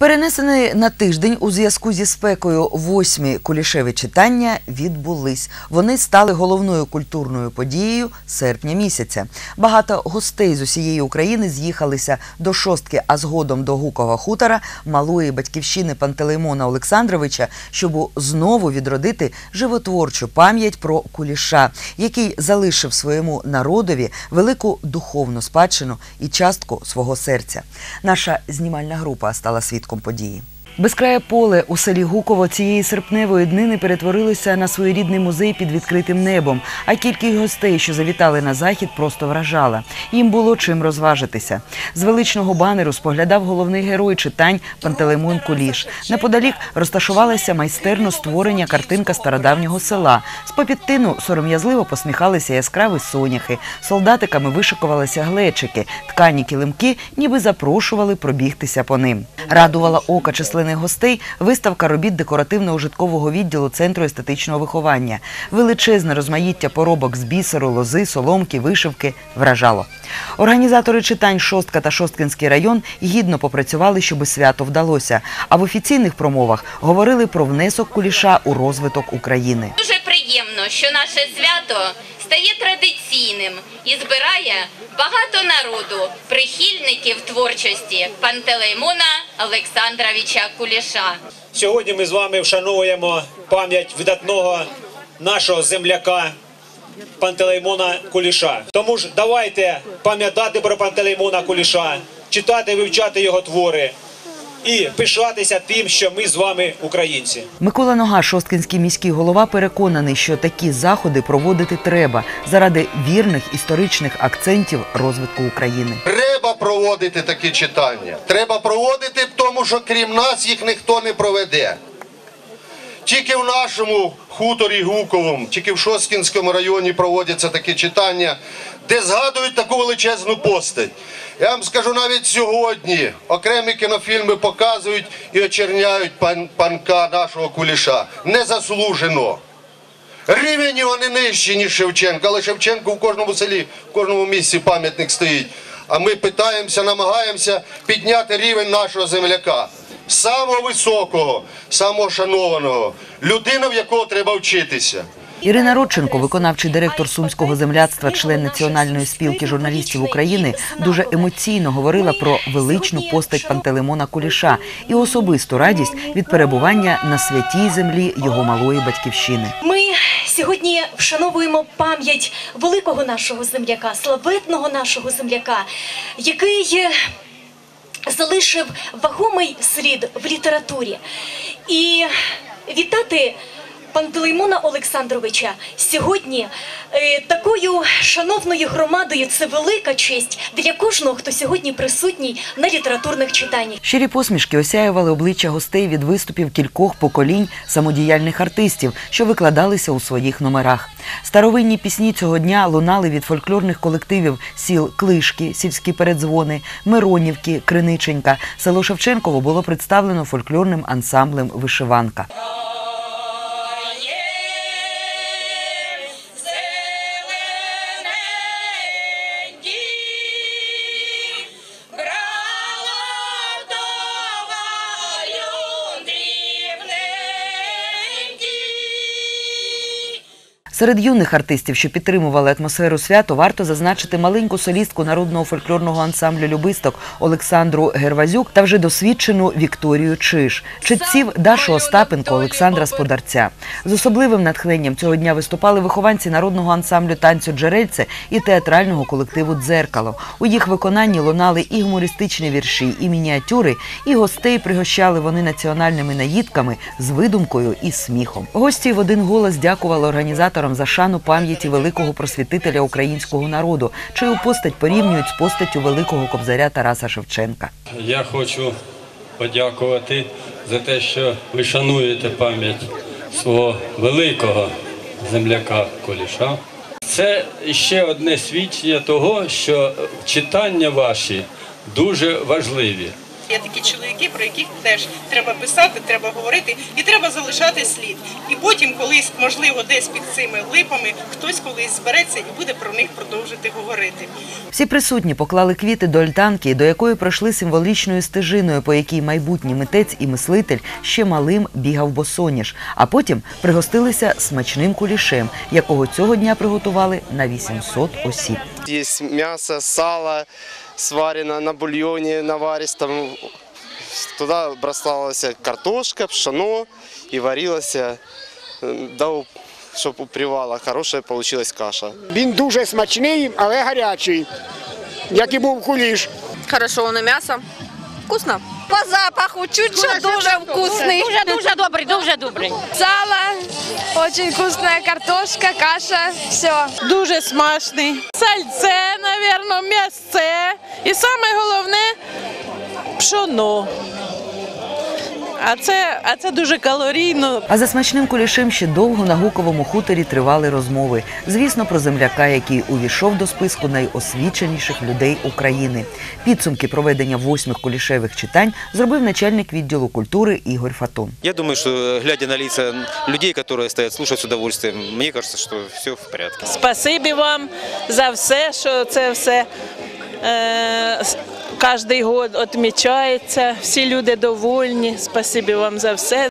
Перенесений на тиждень у зв'язку зі спекою восьмі кулішеві читання відбулись. Вони стали головною культурною подією серпня місяця. Багато гостей з усієї України з'їхалися до шостки, а згодом до Гукова хутора малої батьківщини Пантелеймона Олександровича, щоб знову відродити животворчу пам'ять про куліша, який залишив своєму народові велику духовну спадщину і частку свого серця. Наша знімальна група стала свідком події. Безкрає поле у селі Гуково цієї серпневої днини перетворилося на своєрідний музей під відкритим небом. А кількість гостей, що завітали на захід, просто вражала. Їм було чим розважитися. З величного банеру споглядав головний герой читань Пантелеймон Куліш. Неподалік розташувалася майстерно створення картинка стародавнього села. З попід тину сором'язливо посміхалися яскраві соняхи. Солдатиками вишикувалися глечики. Ткані килимки ніби запрошували пробігтися по ним. Радувала ока численних гостей виставка робіт декоративно-ужиткового відділу Центру естетичного виховання. Величезне розмаїття поробок з бісеру, лози, соломки, вишивки вражало. Організатори читань Шостка та Шосткинський район гідно попрацювали, щоби свято вдалося. А в офіційних промовах говорили про внесок куліша у розвиток України. Дуже приємно, що наше свято стає традиційним і збирає багато народу, прихильників творчості Пантелеймона Олександровича Куліша. Сьогодні ми з вами вшановуємо пам'ять видатного нашого земляка Пантелеймона Куліша. Тому ж давайте пам'ятати про Пантелеймона Куліша, читати, вивчати його твори і пишатися тим, що ми з вами українці. Микола Нога, Шосткинський міський голова, переконаний, що такі заходи проводити треба заради вірних історичних акцентів розвитку України. Треба проводити такі читання. Треба проводити, тому що крім нас їх ніхто не проведе. Тільки в нашому хуторі Гуковому, тільки в Шосткінському районі проводяться такі читання, де згадують таку величезну постать. Я вам скажу, навіть сьогодні окремі кінофільми показують і очерняють пан, панка нашого куліша. Незаслужено. Рівень його не нижчий, ніж Шевченка, але Шевченку в кожному селі, в кожному місці пам'ятник стоїть. А ми питаємося, намагаємося підняти рівень нашого земляка. Самого високого, самого шанованого, людина, в якого треба вчитися. Ірина Родченко, виконавчий директор сумського земляцтва, член Національної спілки журналістів України, дуже емоційно говорила про величну постать Пантелеймона Куліша і особисту радість від перебування на святій землі його малої батьківщини. Ми сьогодні вшановуємо пам'ять великого нашого земляка, славетного нашого земляка, який залишив вагомий слід в літературі. І вітати Пантелеймона Олександровича сьогодні е, такою шановною громадою це велика честь для кожного, хто сьогодні присутній на літературних читаннях. Щирі посмішки осяювали обличчя гостей від виступів кількох поколінь самодіяльних артистів, що викладалися у своїх номерах. Старовинні пісні цього дня лунали від фольклорних колективів сіл Клишки, сільські передзвони, Миронівки, Криниченька. Село Шевченково було представлено фольклорним ансамблем Вишиванка. Серед юних артистів, що підтримували атмосферу свято, варто зазначити маленьку солістку народного фольклорного ансамблю Любисток Олександру Гервазюк та вже досвідчену Вікторію Чиш, читців Дашу Остапенко, Олександра Сподарця. З особливим натхненням цього дня виступали вихованці народного ансамблю танцю Джерельце і театрального колективу Дзеркало. У їх виконанні лунали і гумористичні вірші, і мініатюри, і гостей пригощали вони національними наїдками з видумкою і сміхом. Гості в один голос дякували організаторам за шану пам'яті великого просвітителя українського народу, чию постать порівнюють з постаттю великого кобзаря Тараса Шевченка. Я хочу подякувати за те, що ви шануєте пам'ять свого великого земляка Коліша. Це ще одне свідчення того, що читання ваші дуже важливі. Є такі чоловіки, про яких теж треба писати, треба говорити і треба залишати слід. І потім, колись, можливо, десь під цими липами хтось колись збереться і буде про них продовжити говорити. Всі присутні поклали квіти до альтанки, до якої пройшли символічною стежиною, по якій майбутній митець і мислитель ще малим бігав босоніж, а потім пригостилися смачним кулішем, якого цього дня приготували на 800 осіб. Есть мясо, сало сварено на бульйоні, бульоне там туди бросалася картошка, пшено і варилася, э, до щоб привала хороша вийшла каша. Він дуже смачний, але гарячий, як і був куліш. Хорошо, воно м'ясо. Вкусно. По запаху чуть-чуть дуже вкусний. Дуже дуже добрий, дуже добрий. Сало, дуже вкусна картошка, каша, все. Дуже смачний. Сальце, мабуть, м'ясце. І найголовніше пшоно. А це, а це дуже калорійно. А за смачним кулішем ще довго на гуковому хуторі тривали розмови. Звісно, про земляка, який увійшов до списку найосвіченіших людей України. Підсумки проведення восьмих кулішевих читань зробив начальник відділу культури Ігор Фатон. Я думаю, что глядя на лица людей, которые стоят слушать с удовольствием, мне кажется, что все в порядке. Спасибі вам за все, що це все. Е, Кожний год відмічається, всі люди довольні. Спасибі вам за все.